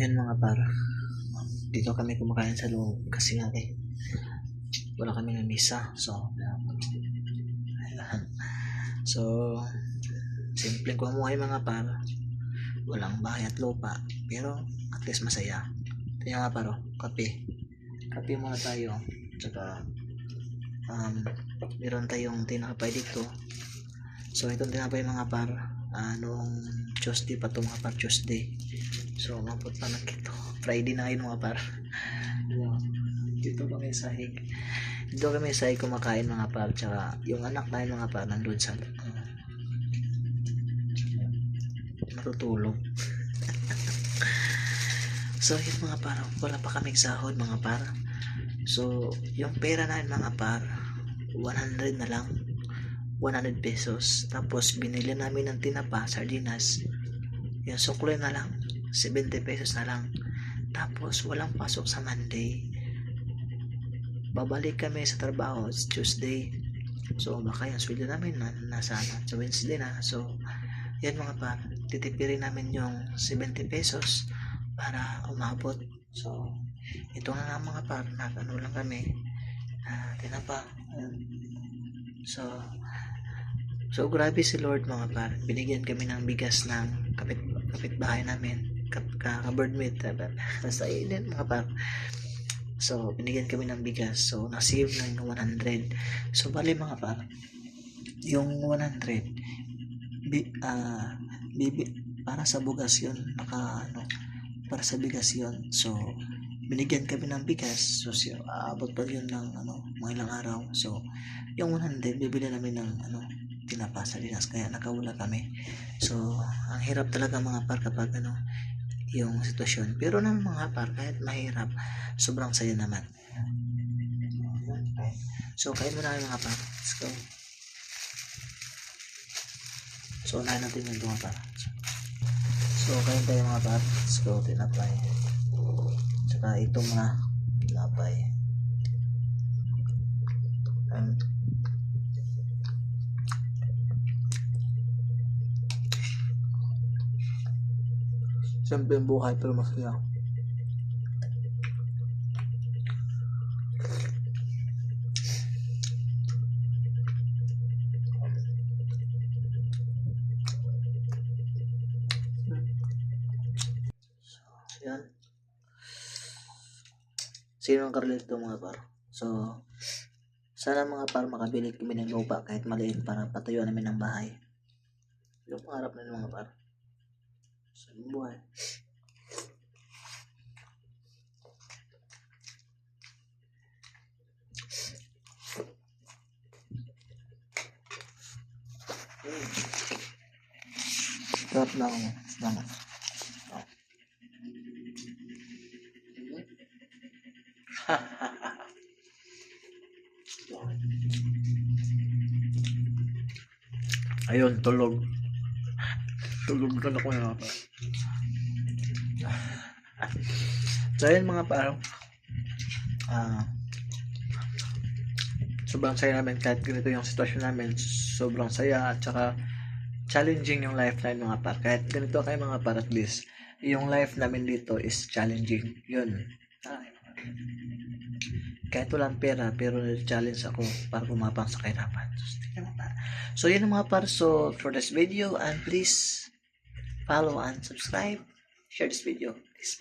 yan mga par. Dito kami kumakain sa loob kasi nga eh, wala kami ng misa. So, ayan. so, simpleng kumuhay mga par. Walang bahay at lupa. Pero, at least masaya. Ito yung mga par, oh, kape. Kape muna tayo. Tsaka, um, meron tayong tinapay dito. So, itong tinapay mga par, ah, noong Tuesday pa ito mga par, Tuesday. So, pa na ito. Friday na ngayon mga par. Dito kami sa hig. Dito kami sa hig kumakain mga par. Tsaka, yung anak na mga par, nandun sa, uh, natutulog. so, yun mga par, wala pa kaming sahod mga par. So, yung pera namin mga par, 100 na lang. 100 pesos. Tapos, binili namin ng tinapa, sardinas. Yung sukle na lang, 70 pesos na lang. Tapos, walang pasok sa Monday. Babalik kami sa trabaho sa Tuesday. So, baka yung sweldo namin na, nasa ano, sa Wednesday na. So, yan mga par, titipirin namin yung 70 pesos para umabot. So, ito na nga mga par, nag-ano lang kami. Ah, tinapa. So, so grabe si Lord mga par. Binigyan kami ng bigas ng kapit kapitbahay namin. Kap, ka, ka-birdmate. Basta yun mga par. So, binigyan kami ng bigas. So, na-save na yung 100. So, bali mga par, yung 100, bi, ah, bibi, para sa bugas yun. Naka, ano, para sa bigas yun. So, binigyan kami ng bigas. So, siya, aabot pa yun ng, ano, mga ilang araw. So, yung 100, bibili namin ng, ano, tinapa sa dinas. Kaya nakawala kami. So, ang hirap talaga mga par kapag, ano, yung sitwasyon. Pero ng mga par, kahit mahirap, sobrang saya naman. So, kain muna kayo mga par. Let's go. So, unahin natin yung mga par. So, kain tayo mga par. Let's go, tinapay. Tsaka ito mga tinapay. Siyempre buhay pero masaya. Yan. Sino ang Carlito mga par? So, sana mga par makabili kami ng lupa kahit maliit para patayuan namin ng bahay. Yung pangarap na mga par. Sa buhay. Sarap na ako. Salamat. Ayun, tulog. Tulog na ako na pa. So, ayun mga parang ah sobrang saya namin kahit ganito yung sitwasyon namin. Sobrang saya at saka challenging yung lifeline mga par kahit ganito kayo mga par at least yung life namin dito is challenging. Yun. Ay, kahit walang pera pero challenge ako para pumapang sa kahirapan. So, yun mga par so for this video and please follow and subscribe. Share this video. Please